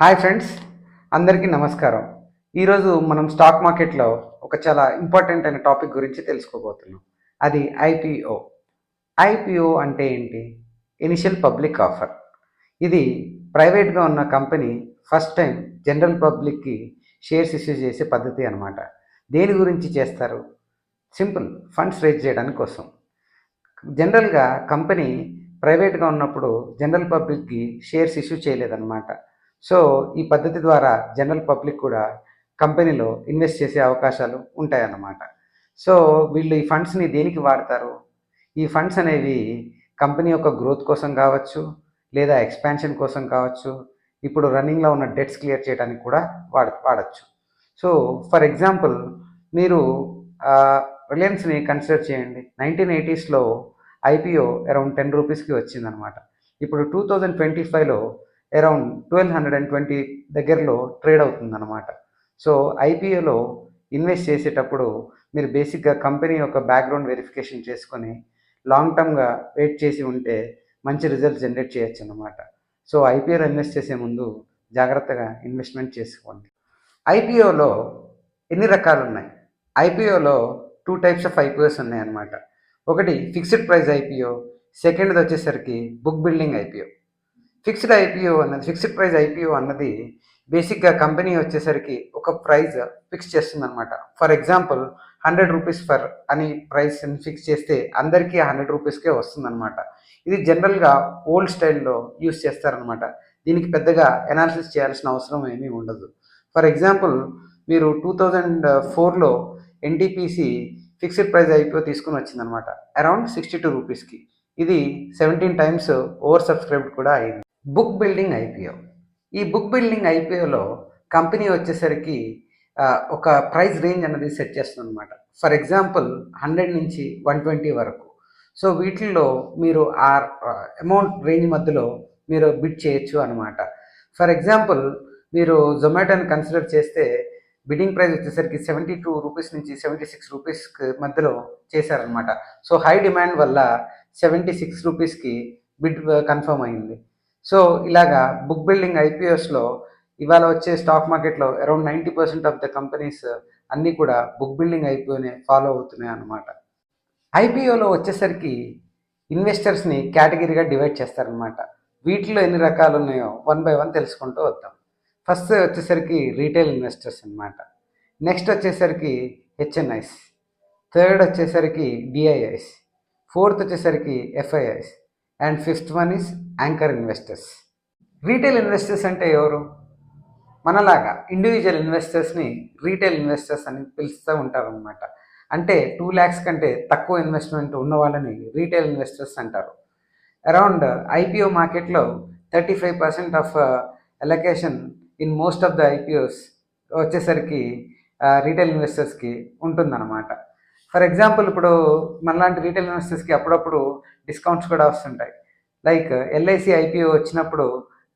Hi friends అందరికీ నమస్కారం. ఈరోజు మనం స్టాక్ మార్కెట్లో ఒక చాలా ఇంపార్టెంట్ అయిన టాపిక్ గురించి తెలుసుకోబోతున్నాం. అది ఐపీఓ ఐపీఓ అంటే ఏంటి? ఇనిషియల్ పబ్లిక్ ఆఫర్ ఇది ప్రైవేట్గా ఉన్న కంపెనీ ఫస్ట్ టైం జనరల్ పబ్లిక్కి షేర్స్ ఇష్యూ చేసే పద్ధతి అనమాట దేని గురించి చేస్తారు? సింపుల్ ఫండ్స్ రేజ్ చేయడానికి కోసం. జనరల్గా కంపెనీ ప్రైవేట్గా ఉన్నప్పుడు జనరల్ పబ్లిక్కి షేర్స్ ఇష్యూ చేయలేదన్నమాట. సో ఈ పద్ధతి ద్వారా జనరల్ పబ్లిక్ కూడా కంపెనీలో ఇన్వెస్ట్ చేసే అవకాశాలు ఉంటాయన్నమాట. సో వీళ్ళు ఈ ఫండ్స్ని దేనికి వాడతారు? ఈ ఫండ్స్ అనేవి కంపెనీ యొక్క గ్రోత్ కోసం కావచ్చు లేదా ఎక్స్పాన్షన్ కోసం కావచ్చు ఇప్పుడు రన్నింగ్లో ఉన్న డెట్స్ క్లియర్ చేయడానికి కూడా వాడ వాడచ్చు. సో ఫర్ ఎగ్జాంపుల్ మీరు రిలయన్స్ని కన్సిడర్ చేయండి. నైన్టీన్ ఎయిటీస్లో ఐపీఓ అరౌండ్ టెన్ రూపీస్కి వచ్చిందనమాట ఇప్పుడు టూ థౌజండ్ ట్వంటీ ఫైవ్లో around twelve hundred and twenty దగ్గరలో ట్రేడ్ అవుతుందన్నమాట. సో ఐపీఓలో ఇన్వెస్ట్ చేసేటప్పుడు మీరు బేసిక్గా కంపెనీ యొక్క బ్యాక్గ్రౌండ్ వెరిఫికేషన్ చేసుకొని లాంగ్ టర్మ్గా వెయిట్ చేసి ఉంటే మంచి రిజల్ట్స్ జనరేట్ చేయొచ్చు అన్నమాట సో ఐపీఓలో ఇన్వెస్ట్ చేసే ముందు జాగ్రత్తగా ఇన్వెస్ట్మెంట్ చేసుకోండి. ఐపీఓలో ఎన్ని రకాలు ఉన్నాయి ఐపీఓలో టూ టైప్స్ ఆఫ్ ఐపీఓస్ ఉన్నాయన్నమాట. ఒకటి ఫిక్స్డ్ ప్రైస్ ఐపీఓ సెకండ్ది వచ్చేసరికి book building IPO. Fixed IPO అన్నది ఫిక్స్డ్ ప్రైస్ ఐపీఓ అన్నది బేసిక్గా కంపెనీ వచ్చేసరికి ఒక ప్రైజ్ ఫిక్స్ చేస్తుంది అనమాట for example hundred rupees for అని ప్రైస్ ఫిక్స్ చేస్తే అందరికీ హండ్రెడ్ రూపీస్కే వస్తుందన్నమాట. ఇది జనరల్గా ఓల్డ్ స్టైల్లో యూస్ చేస్తారనమాట దీనికి పెద్దగా ఎనాలిసిస్ చేయాల్సిన అవసరం ఏమీ ఉండదు. ఫర్ ఎగ్జాంపుల్ మీరు టూ థౌజండ్ ఫోర్లో ఎన్టీపీసీ ఫిక్స్డ్ ప్రైస్ ఐపీఓ తీసుకుని వచ్చిందనమాట అరౌండ్ సిక్స్టీ టూ రూపీస్కి. ఇది సెవెంటీన్ టైమ్స్ ఓవర్ సబ్స్క్రైబ్డ్ కూడా అయింది. Book building IPO. ఈ బుక్ బిల్డింగ్ ఐపీఓలో కంపెనీ వచ్చేసరికి ఒక ప్రైస్ రేంజ్ అనేది సెట్ చేస్తుంది అనమాట ఫర్ ఎగ్జాంపుల్ హండ్రెడ్ నుంచి వన్ ట్వంటీ వరకు. సో వీటిల్లో మీరు ఆ అమౌంట్ రేంజ్ మధ్యలో మీరు బిడ్ చేయొచ్చు అనమాట ఫర్ ఎగ్జాంపుల్ మీరు జొమాటోని కన్సిడర్ చేస్తే బిడ్డింగ్ ప్రైస్ వచ్చేసరికి సెవెంటీ టూ రూపీస్ నుంచి సెవెంటీ సిక్స్ రూపీస్ మధ్యలో చేశారనమాట సో హై డిమాండ్ వల్ల సెవెంటీ సిక్స్ రూపీస్కి బిడ్ కన్ఫర్మ్ అయింది. సో ఇలాగా బుక్ బిల్డింగ్ ఐపీఎస్లో ఇవాళ వచ్చే స్టాక్ మార్కెట్లో around ninety percent of the companies అన్నీ కూడా బుక్ బిల్డింగ్ ఐపీఓనే ఫాలో అవుతున్నాయి అన్నమాట. ఐపీఓలో వచ్చేసరికి ఇన్వెస్టర్స్ని కేటగిరీగా డివైడ్ చేస్తారనమాట వీటిలో ఎన్ని రకాలు ఉన్నాయో వన్ బై వన్ తెలుసుకుంటూ వద్దాం. ఫస్ట్ వచ్చేసరికి రీటైల్ ఇన్వెస్టర్స్ అనమాట నెక్స్ట్ వచ్చేసరికి హెచ్ఎన్ఐస్ థర్డ్ వచ్చేసరికి డిఐఐస్ ఫోర్త్ వచ్చేసరికి FIIs and fifth one is anchor investors. Retail investors అంటే ఎవరు? మనలాగా ఇండివిజువల్ ఇన్వెస్టర్స్ని రీటైల్ ఇన్వెస్టర్స్ అని పిలుస్తూ ఉంటారనమాట అంటే టూ ల్యాక్స్ కంటే తక్కువ ఇన్వెస్ట్మెంట్ ఉన్న వాళ్ళని రీటైల్ ఇన్వెస్టర్స్ అంటారు. అరౌండ్ ఐపీఓ మార్కెట్లో thirty five percent of allocation in most of the IPOs వచ్చేసరికి రీటైల్ ఇన్వెస్టర్స్కి ఉంటుందన్నమాట. ఫర్ ఎగ్జాంపుల్ ఇప్పుడు మనలాంటి రీటైల్ ఇన్వెస్టర్స్కి అప్పుడప్పుడు డిస్కౌంట్స్ కూడా వస్తుంటాయి. లైక్ ఎల్ఐసి ఐపీఓ వచ్చినప్పుడు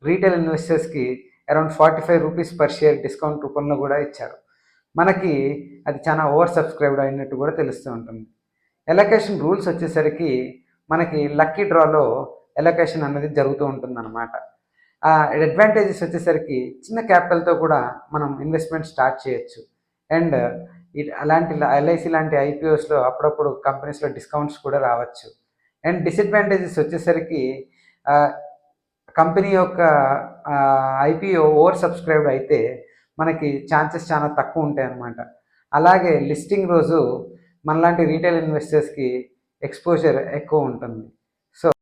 retail ఇన్వెస్టర్స్కి around forty five rupees per share discount రూపంలో కూడా ఇచ్చారు. మనకి అది చాలా ఓవర్ సబ్స్క్రైబ్డ్ అయినట్టు కూడా తెలుస్తూ ఉంటుంది. ఎలకేషన్ రూల్స్ వచ్చేసరికి మనకి లక్కీ డ్రాలో ఎలకేషన్ అనేది జరుగుతూ ఉంటుందన్నమాట. అడ్వాంటేజెస్ వచ్చేసరికి చిన్న క్యాపిటల్తో కూడా మనం ఇన్వెస్ట్మెంట్ స్టార్ట్ చేయొచ్చు. అండ్ అలాంటి ఎల్ఐసి లాంటి ఐపీఓస్లో అప్పుడప్పుడు కంపెనీస్లో డిస్కౌంట్స్ కూడా రావచ్చు. అండ్ డిసడ్వాంటేజెస్ వచ్చేసరికి కంపెనీ యొక్క ఐపీఓ ఓవర్ సబ్స్క్రైబ్డ్ అయితే మనకి ఛాన్సెస్ చాలా తక్కువ ఉంటాయి అన్నమాట అలాగే లిస్టింగ్ రోజు మనలాంటి రీటైల్ ఇన్వెస్టర్స్కి ఎక్స్పోజర్ ఎక్కువ ఉంటుంది.